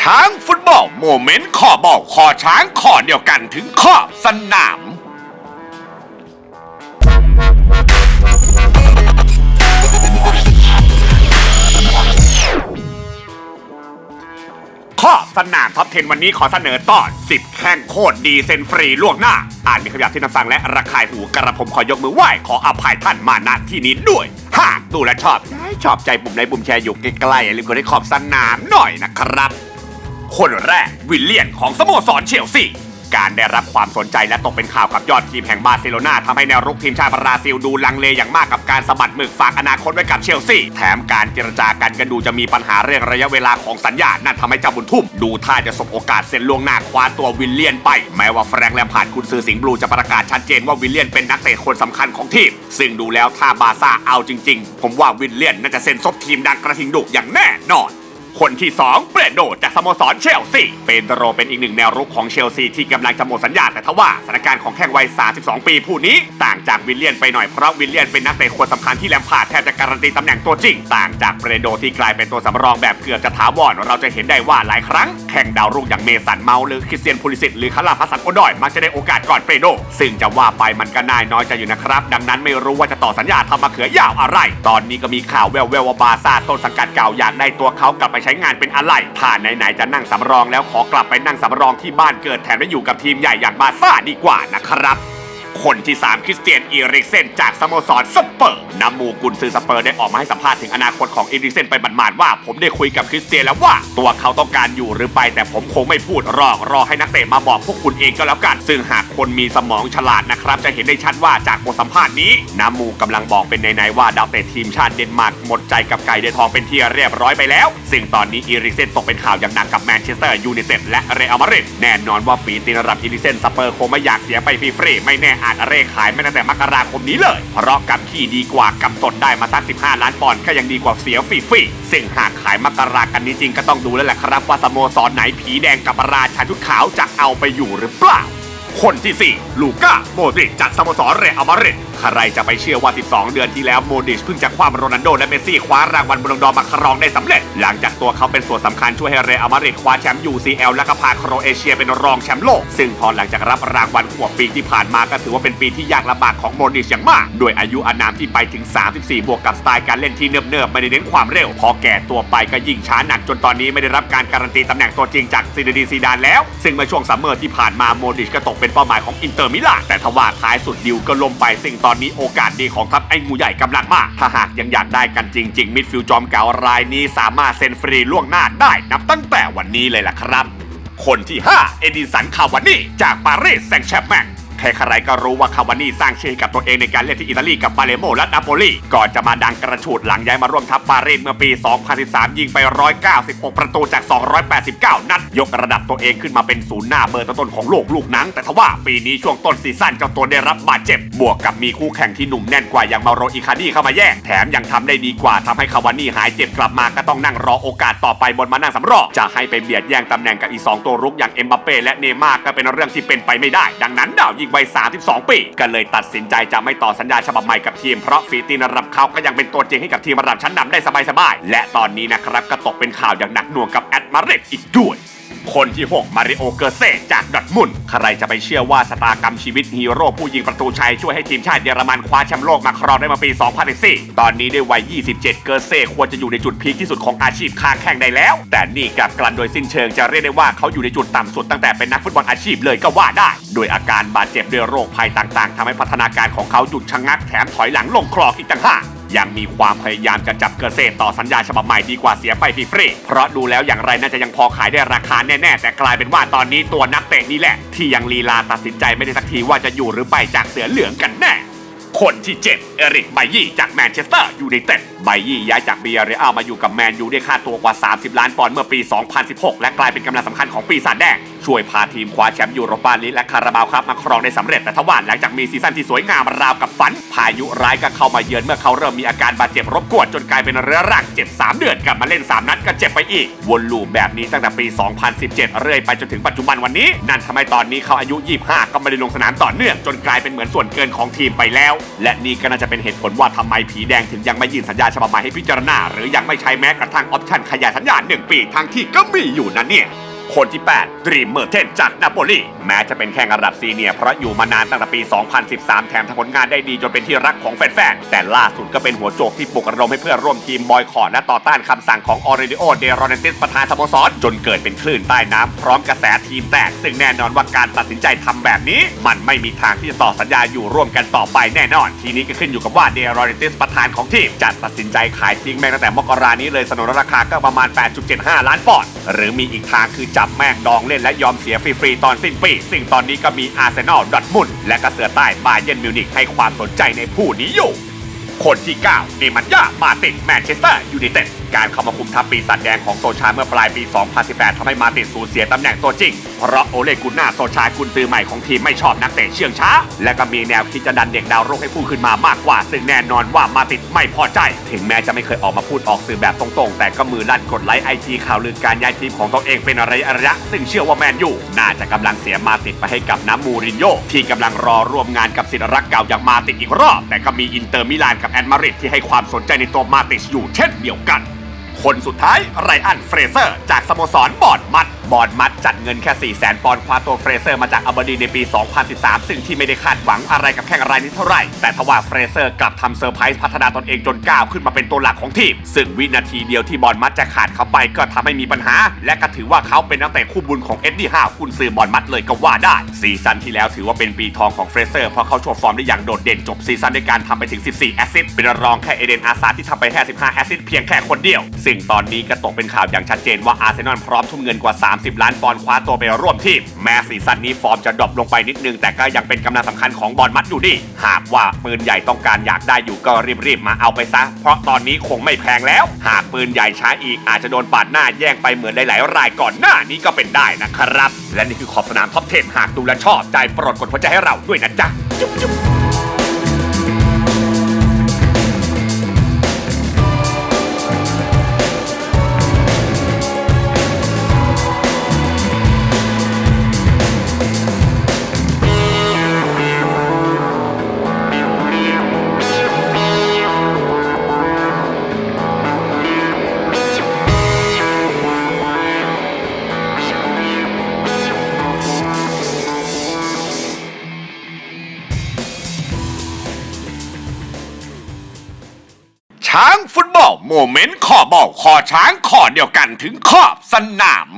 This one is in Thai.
ช้างฟุตบอลโมเมนต์ข้อบอกขอช้างข้อเดียวกันถึงข้อสนาม ข้อสนามท็อป 10 วันนี้ขอเสนอตอน 10 แข้งโคตรดีเซนฟรีล่วงหน้า อ่านมีคำหยาบที่น่าฟังและระคายหูกระผมขอยกมือไหว้ ขออภัยท่านมาณที่นี้ด้วย หากดูและชอบ ชอบใจปุ่มในปุ่มแชร์อยู่ใกล้ๆอย่าลืมกดให้ขอบสนามหน่อยนะครับ คนแรกวิลเลียนของสโมสรเชลซีการได้รับความสนใจและตกเป็นข่าวกับยอดทีมแห่งบาร์เซโลนาทำให้แนวรุกทีมชาติบราซิลดูลังเลอย่างมากกับการสะบัดหมึกฝากอนาคตไว้กับเชลซีแถมการเจรจากันก็ดูจะมีปัญหาเรื่องระยะเวลาของสัญญา นั่นทำให้เจ้าบุญทุ่ม ดูท่าจะสบโอกาสเซ็นล่วงหน้าคว้าตัววิลเลียนไป แม้ว่าแฟรงค์แลมพาร์ดคุณซื้อสิงห์บลูจะประกาศชัดเจนว่าวิลเลียนเป็นนักเตะคนสำคัญของทีม ซึ่งดูแล้วถ้าบาซ่าเอาจริง ๆ ผมว่าวิลเลียนน่าจะเซ็นซบทีมดังกระทิงดุอย่างแน่นอน คนที่ 2 เปรโดจากสโมสรเชลซีเปนโดโรเป็นอีกหนึ่งแนวรุกของเชลซีที่กำลังจะหมดสัญญาแต่ทว่าสถานการณ์ของแข้งวัย 32 ปีผู้นี้ ต่างจากวิลเลียนไปหน่อยเพราะวิลเลียนเป็นนักเตะคนสำคัญที่แลมพาดแทบจะการันตีตำแหน่งตัวจริง ต่างจากเปรโดที่กลายเป็นตัวสำรองแบบเกือบจะถาวรเราจะเห็นได้ว่าหลายครั้งแข่งดาวรุ่งอย่างเมสันเมาส์หรือคริสเตียนพูลิสิตหรือคาราพัสันโอดอยมักจะได้โอกาสก่อนเปรโด ซึ่งจะว่าไปมันก็น่ายน้อยใจอยู่นะครับ ดังนั้นไม่รู้ว่าจะต่อสัญญาทำมาเขือยาวอะไร ตอนนี้ก็มีข่าวแว่วๆว่าบาซ่าต้นสังกัดเก่าอยากได้ตัวเขากลับไปใช้งานเป็นอะไรถ้าไหนๆจะนั่งสำรองแล้วขอกลับไปนั่งสำรองที่บ้านเกิดแทนไม่อยู่กับทีมใหญ่อย่างบาซ่าดีกว่านะครับ คนที่ 3 คริสเตียนอีริกเซนจากสโมสรสเปอร์นำมูกุนซือสเปอร์ได้ออกมาให้สัมภาษณ์ถึงอนาคตของอีริกเซนไปบันมานๆว่า ผมได้คุยกับคริสเตียนแล้วว่า ตัวเขาต้องการอยู่หรือไปแต่ผมคงไม่พูดรอกรอให้นักเตะมาบอกพวกคุณเองก็แล้วกัน ซึ่งหากคนมีสมองฉลาดนะครับ จะเห็นได้ชัดว่าจากบทสัมภาษณ์นี้น้ำมูกำลังบอกเป็นในๆว่าดาวเตะทีมชาติเดนมาร์กหมดใจกับไก่เดนทองเป็นที่เรียบร้อยไปแล้ว ซึ่งตอนนี้อีริกเซนตกเป็นข่าวอย่างหนักกับแมนเชสเตอร์ยูไนเต็ดและเรอัลมาดริดแน่นอนว่าฝีตีนระดับอีริกเซนสเปอร์คงไม่อยากเสียไปฟรีๆไม่แน่อาจเร่ขายไม่ตั้งแต่มกราคมนี้เลย เพราะกำขี่ดีกว่ากับตนได้มาสัก 15 ล้านปอนด์ก็ยังดีกว่าเสียฟรีๆซึ่งหากขายมกรากันนี้จริงก็ต้องดูแล้วแหละครับว่าสโมสรไหนผีแดงกับราชาชุดขาวจะเอาไปอยู่หรือเปล่า คนที่ 4 ลูก้าโมดริกจากสโมสรเรอัลมาดริดใครจะไปเชื่อว่า 12 เดือนที่แล้วโมดริกเพิ่งจะคว้าโรนัลโดและเมสซี่คว้ารางวัลบอลลงดอร์มาครองได้สำเร็จ หลังจากตัวเขาเป็นส่วนสำคัญช่วยให้เรอัลมาดริดคว้าแชมป์ UCL และก็พาโครเอเชียเป็นรองแชมป์โลก ซึ่งพอหลังจากรับรางวัลขวบปีที่ผ่านมาก็ถือว่าเป็นปีที่ยากลำบากของโมดริกอย่างมากด้วยอายุอานามที่ไปถึง 34 บวกกับสไตล์การเล่นที่เนิบๆไม่ได้เน้นความเร็ว พอแก่ตัวไปก็ยิ่งช้าหนักจนตอนนี้ไม่ได้รับการการันตีตำแหน่งตัวจริงจากซีดดีซีดานแล้ว ซึ่งเมื่อช่วงซัมเมอร์ที่ผ่านมาโมดริกก็ตกเป็นเป้าหมายของอินเตอร์มิลานแต่ทว่าท้ายสุดดิวก็ล่มไปซึ่งตอนนี้โอกาสดีของทัพไอ้งูใหญ่กำลังมาก ถ้าหากยังอยากได้กันจริง ๆ มิดฟิลด์จอมเก่ารายนี้สามารถเซ็นฟรีล่วงหน้าได้นับตั้งแต่วันนี้เลยล่ะครับ คนที่ 5 เอดิสัน คาวานี่จากปารีสแซงต์แชร์แมง ใครๆก็รู้ว่าคาวานี่สร้างชื่อกับตัวเองในการเล่นที่อิตาลีกับปาเลโมและนาโปลีก่อนจะมาดังกระฉูดหลังย้ายมาร่วมทัพปารีสเมื่อปี 2013 ยิงไป 196 ประตูจาก 289 นัด ยกระดับตัวเองขึ้นมาเป็นศูนย์หน้าเบอร์ต้นๆของโลกลูกหนัง แต่ทว่าปีนี้ช่วงต้นซีซั่นเจ้าตัวได้รับบาดเจ็บบวกกับมีคู่แข่งที่หนุ่มแน่นกว่าอย่างมาโรอิคาดี้เข้ามาแย่งแถมยังทำได้ดีกว่าทำให้คาวานี่หายเจ็บกลับมาก็ต้องนั่งรอโอกาสต่อไปบนมานั่งสำรองจะให้ไปเบียดแย่งตำแหน่งกับอีสองตัวรุกอย่างเอ็มบัปเป้และเนย์ม่าร์ก็เป็นเรื่องที่เป็นไปไม่ได้ ดังนั้นดาวยิงวัย 32 ปี ก็เลยตัดสินใจจะไม่ต่อสัญญาฉบับใหม่กับทีม เพราะฝีตีนระดับเขาก็ยังเป็นตัวจริงให้กับทีมระดับชั้นนำได้สบายๆ และตอนนี้นะครับก็ตกเป็นข่าวอย่างหนักหน่วงกับแอดมาริดอีกด้วย คนที่ 6 มาริโอเกอร์เซ่จากดอทมุนใครจะไปเชื่อว่าสตากรรมชีวิตฮีโร่ผู้ยิงประตูชัยช่วยให้ทีมชาติเยอรมันคว้าแชมป์โลกมาครองได้มาปี 2014 ตอนนี้ด้วยวัย 27 เกอร์เซ่ควรจะอยู่ในจุดพีคที่สุดของอาชีพค้าแข่งได้แล้ว แต่นี่กลับกลั่นโดยสิ้นเชิงจะเรียกได้ว่าเขาอยู่ในจุดต่ำสุดตั้งแต่เป็นนักฟุตบอลอาชีพเลยก็ว่าได้ โดยอาการบาดเจ็บด้วยโรคภัยต่าง ๆทำให้พัฒนาการของเขาหยุดชะงักแถมถอยหลังลงคลองอีกต่างหาก ยังมีความพยายามจะจับเกษตรต่อสัญญาฉบับใหม่ดีกว่าเสียไปฟรีๆเพราะดูแล้วอย่างไรน่าจะยังพอขายได้ราคาแน่ๆ แต่กลายเป็นว่าตอนนี้ตัวนักเตะนี่แหละ ที่ยังลีลาตัดสินใจไม่ได้สักทีว่าจะอยู่หรือไปจากเสือเหลืองกันแน่คนที่7เอริกไบยี่จากแมนเชสเตอร์ยูไนเต็ดไบยี่ย้ายจากเบียร์เรอัลมาอยู่กับแมนยูได้ค่าตัวกว่า 30 ล้านปอนด์เมื่อปี 2016 และกลายเป็นกำลังสำคัญของปีศาจแดง ช่วยพาทีมคว้าแชมป์ยูโรปาลีกและคาราบาวครับมาครองได้สำเร็จแต่ทว่าหลังจากมีซีซั่นที่สวยงามราวกับฝัน พายุร้ายก็เข้ามาเยือนเมื่อเขาเริ่มมีอาการบาดเจ็บรบกวนจนกลายเป็นเรื้อรังเจ็บ 3 เดือนกลับมาเล่น 3 นัดก็เจ็บไปอีก วนลูปแบบนี้ตั้งแต่ปี 2017 เรื่อยไปจนถึงปัจจุบันวันนี้ นั่นทำให้ตอนนี้เขาอายุ 25 ก็ไม่ได้ลงสนามต่อเนื่องจนกลายเป็นเหมือนส่วนเกินของทีมไปแล้ว และนี่ก็น่าจะเป็นเหตุผลว่าทำไมผีแดงถึงยังไม่ยื่นสัญญาฉบับใหม่ให้พิจารณา หรือยังไม่ใช้แม้กระทั่งออปชั่นขยายสัญญา1ปีทั้งที่ก็มีอยู่นะเนี่ย คนที่ 8 ดรีมเมอร์เทนจากนาโปลี แม้จะเป็นแค่ระดับซีเนียร์เพราะอยู่มานานตั้งแต่ปี 2013 แถมทำผลงานได้ดีจนเป็นที่รักของแฟนๆ แต่ล่าสุดก็เป็นหัวโจกที่ปลุกระดมให้เพื่อนร่วมทีมบอยคอรและต่อต้านคำสั่งของออเรดิโอเดโรเนติสประธานสโมสร จนเกิดเป็นคลื่นใต้น้ำพร้อมกระแสทีมแตก ซึ่งแน่นอนว่าการตัดสินใจทำแบบนี้ มันไม่มีทางที่จะต่อสัญญาอยู่ร่วมกันต่อไปแน่นอน ทีนี้ก็ขึ้นอยู่กับว่าเดโรเนติสประธานของทีมจะตัดสินใจขายทิ้งแมงตั้งแต่มกรานี้เลยสนนราคาก็ประมาณ 8.75 ล้านปอนด์หรือมีอีกทางคือจบแม่งดองเล่นและยอมเสียฟรีๆตอนสิ้นปี ซึ่งตอนนี้ก็มีอาร์เซนอลดอทมุนและกระเสือใต้บาเยร์นมิวนิกให้ความสนใจในผู้นี้อยู่ คนที่9เนมันยามาติดแมนเชสเตอร์ยูไนเต็ด การเข้ามาคุมทัพปีศาจแดงของโซชาเมื่อปลายปี 2018 ทำให้มาติดสูญเสียตำแหน่งตัวจริง เพราะโอเลกุนนาโซชากุนซือใหม่ของทีมไม่ชอบนักเตะเชื่องช้า และก็มีแนวคิดจะดันเด็กดาวรุ่งให้พุ่งขึ้นมามากกว่า ซึ่งแน่นอนว่ามาติดไม่พอใจ ถึงแม้จะไม่เคยออกมาพูดออกสื่อแบบตรงๆ แต่ก็มือลั่นกดไลค์ไอจีข่าวลือการย้ายทีมของตัวเองเป็นระยะระยะ ซึ่งเชื่อว่าแมนยูน่าจะกำลังเสียมาติดไปให้กับน้ำมูรินโญ่ที่กำลังรอร่วมงานกับศิลรักเก่าอย่างมาติดอีกรอบ แต่ก็มีอินเตอร์มิลานกับแอนมาริดที่ให้ความสนใจในตัวมาติชอยู่เช่นเดียวกัน คนสุดท้ายไรอันเฟรเซอร์ จากสโมสรบอร์ดมัด บอร์ดมัดจัดเงินแค่ 4 0 0แสนปอนด์คว้าตัวเฟรเซอร์มาจากอัลเบรดีในปี 2013 ซึ่งที่ไม่ได้คาดหวังอะไรกับแข่งรายนี้เท่าไหร่ แต่ทว่าเฟรเซอร์กลับทำเซอร์ไพรส์พัฒนาตนเองจนก้าวขึ้นมาเป็นตัวหลักของทีม ซึ่งวินาทีเดียวที่บอร์ดมัดจะขาดเขาไปก็ทำให้มีปัญหา และก็ถือว่าเขาเป็นนักเตะคู่บุญของเอ็ดดี้ฮาวคุณซื้อบอร์ดมัดเลยก็ว่าได้ ซีซั่นที่แล้วถือว่าเป็นปีทองของเฟรเซอร์เพราะเขาโชว์ฟอร์มได้อย่างโดดเด่นจบซีซั่นด้วยการทำไปถึง 14 แอสซิสต์เป็นรองแค่เอเดนอาซาที่ทำไปแค่15แอสซิสต์เพียงแค่คนเดียว ซึ่งตอนนี้ก็ตกเป็นข่าวอย่างชัดเจนว่าอาร์เซนอลพร้อมทุ่มเงินกว่า30 ล้านปอนด์คว้าตัวไปร่วมทีม แม้ซีซั่นนี้ฟอร์มจะดรอปลงไปนิดนึง แต่ก็ยังเป็นกำลังสำคัญของบอลมัดอยู่ดี หากว่าปืนใหญ่ต้องการอยากได้อยู่ก็รีบๆมาเอาไปซะ เพราะตอนนี้คงไม่แพงแล้ว หากปืนใหญ่ช้าอีกอาจจะโดนปาดหน้าแย่งไปเหมือนหลายๆรายก่อนหน้านี้ก็เป็นได้นะครับ และนี่คือขอบสนามท็อป10หากดูและชอบใจโปรดกดหัวใจให้เราด้วยนะจ๊ะจุ๊บ ช้างฟุตบอลโมเมนต์ขอบอลคอช้างขอเดียวกันถึงขอบสนาม